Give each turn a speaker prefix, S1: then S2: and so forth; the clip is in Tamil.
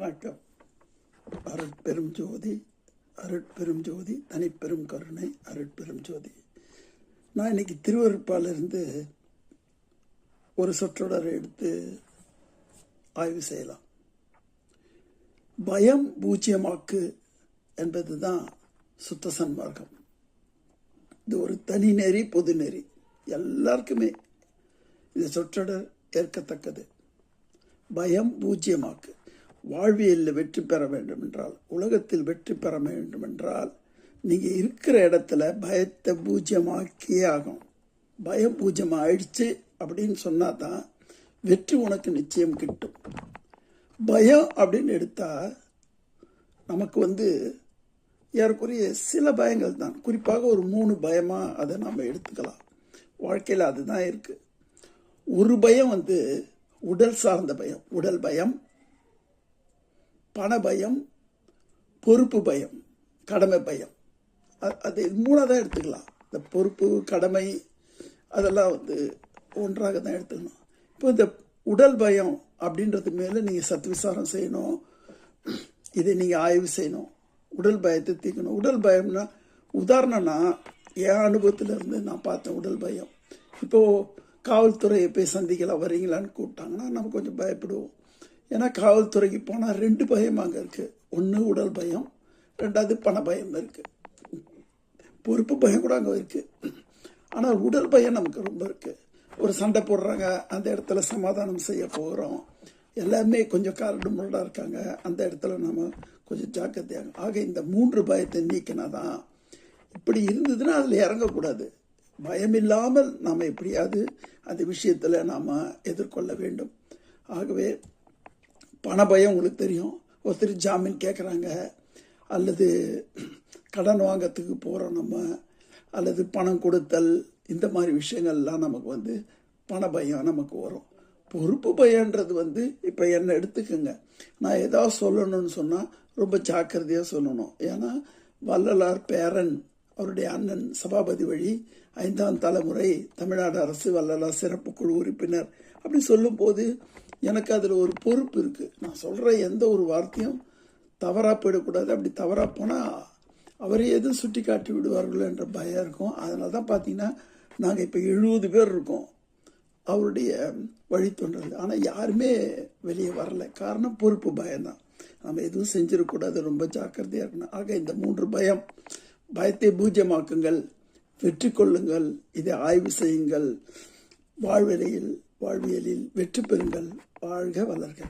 S1: வணக்கம். அருட்பெரும் ஜோதி அருட்பெரும் ஜோதி தனிப்பெரும் கருணை அருட்பெரும் ஜோதி. நான் இன்னைக்கு திருவருப்பாலிருந்து ஒரு சொற்றொடர் எடுத்து ஆய்வு செய்யலாம். பயம் பூஜ்ஜியம்மாக்கு என்பது தான் சுத்த சன்மார்க்கம். இது ஒரு தனி நெறி பொது நெறி. எல்லாருக்குமே இந்த சொற்றொடர் ஏற்கத்தக்கது. பயம் பூஜ்ஜியமாக்கு வாழ்வியலில் வெற்றி பெற வேண்டும் என்றால் உலகத்தில் வெற்றி பெற வேண்டும் என்றால் நீங்கள் இருக்கிற இடத்துல பயத்தை பூஜ்யமாக்கியே ஆகும் பயம் பூஜ்யம் ஆயிடுச்சு அப்படின்னு சொன்னால் தான் வெற்றி உனக்கு நிச்சயம் கிட்டும். பயம் அப்படின்னு எடுத்தால் நமக்கு வந்து ஏறக்குறைய சில பயங்கள் தான். குறிப்பாக ஒரு மூணு பயமாக அதை நம்ம எடுத்துக்கலாம். வாழ்க்கையில் அதுதான் இருக்குது ஒரு பயம் வந்து உடல் சார்ந்த பயம். உடல் பயம் பண பயம் பொறுப்பு பயம் கடமை பயம். அது மூணாக தான் எடுத்துக்கலாம். இந்த பொறுப்பு கடமை அதெல்லாம் வந்து ஒன்றாக தான் எடுத்துக்கணும். இப்போ இந்த உடல் பயம் அப்படின்றது மேலே நீங்கள் சத்து விசாரம் செய்யணும். இதை நீங்கள் ஆய்வு செய்யணும். உடல் பயத்தை தீர்க்கணும். உடல் பயம்னா உதாரணம்னா என் அனுபவத்திலேருந்து நான் பார்த்தேன் உடல் பயம். இப்போது காவல்துறையை போய் சந்திக்கலாம் வரீங்களான்னு கூப்பிட்டாங்கன்னா நம்ம கொஞ்சம் பயப்படுவோம். ஏன்னா காவல்துறைக்கு போனால் ரெண்டு பயம் அங்கே இருக்கு. ஒன்று உடல் பயம் ரெண்டாவது பண பயம் இருக்குது பொறுப்பு பயம் கூட அங்கே இருக்குது ஆனால் உடல் பயம் நமக்கு ரொம்ப இருக்குது ஒரு சண்டை போடுறாங்க அந்த இடத்துல சமாதானம் செய்ய போகிறோம் எல்லாமே கொஞ்சம் காரடு முரடாக இருக்காங்க. அந்த இடத்துல நம்ம கொஞ்சம் ஜாக்கிரதையாக ஆக இந்த மூன்று பயத்தை நீக்கினா தான் இப்படி இருந்ததுன்னா அதில் இறங்கக்கூடாது. பயம் இல்லாமல் நாம் எப்படியாவது அந்த விஷயத்தில் நாம் எதிர்கொள்ள வேண்டும். ஆகவே பண பயம் உங்களுக்கு தெரியும். ஒருத்தர் ஜாமீன் கேட்குறாங்க அல்லது கடன் வாங்கறதுக்கு போகிறோம் நம்ம. அல்லது பணம் கொடுத்தல். இந்த மாதிரி விஷயங்கள்லாம் நமக்கு வந்து பண பயம் நமக்கு வரும். பொறுப்பு பயன்றது வந்து இப்போ என்ன எடுத்துக்கோங்க. நான் ஏதாவது சொல்லணும்னு சொன்னால் ரொம்ப ஜாக்கிரதையாக சொல்லணும். ஏன்னா வள்ளலார் பேரன் அவருடைய அண்ணன் சபாபதி வழி ஐந்தாம் தலைமுறை தமிழ்நாடு அரசு வல்லலா சிறப்பு குழு உறுப்பினர் அப்படி சொல்லும்போது எனக்கு அதில் ஒரு பொறுப்பு இருக்குது நான் சொல்கிற எந்த ஒரு வார்த்தையும் தவறாக போயிடக்கூடாது. அப்படி தவறாக போனால் அவரை எதுவும் சுட்டி காட்டி விடுவார்கள் என்ற பயம் இருக்கும். அதனால தான் பார்த்தீங்கன்னா நாங்கள் இப்போ எழுபது பேர் இருக்கோம். அவருடைய வழித்தொண்டர்கள் ஆனால் யாருமே வெளியே வரலை. காரணம் பொறுப்பு பயம்தான். நம்ம எதுவும் செஞ்சிடக்கூடாது. ரொம்ப ஜாக்கிரதையாக இருக்கணும். ஆக இந்த மூன்று பயம் பயத்தை பூஜ்யமாக்குங்கள் வெற்றி கொள்ளுங்கள் இதை ஆய்வு செய்யுங்கள். வாழ்விலையில் வாழ்வியலில் வெற்றி பெறுங்கள். வாழ்க வளர்க.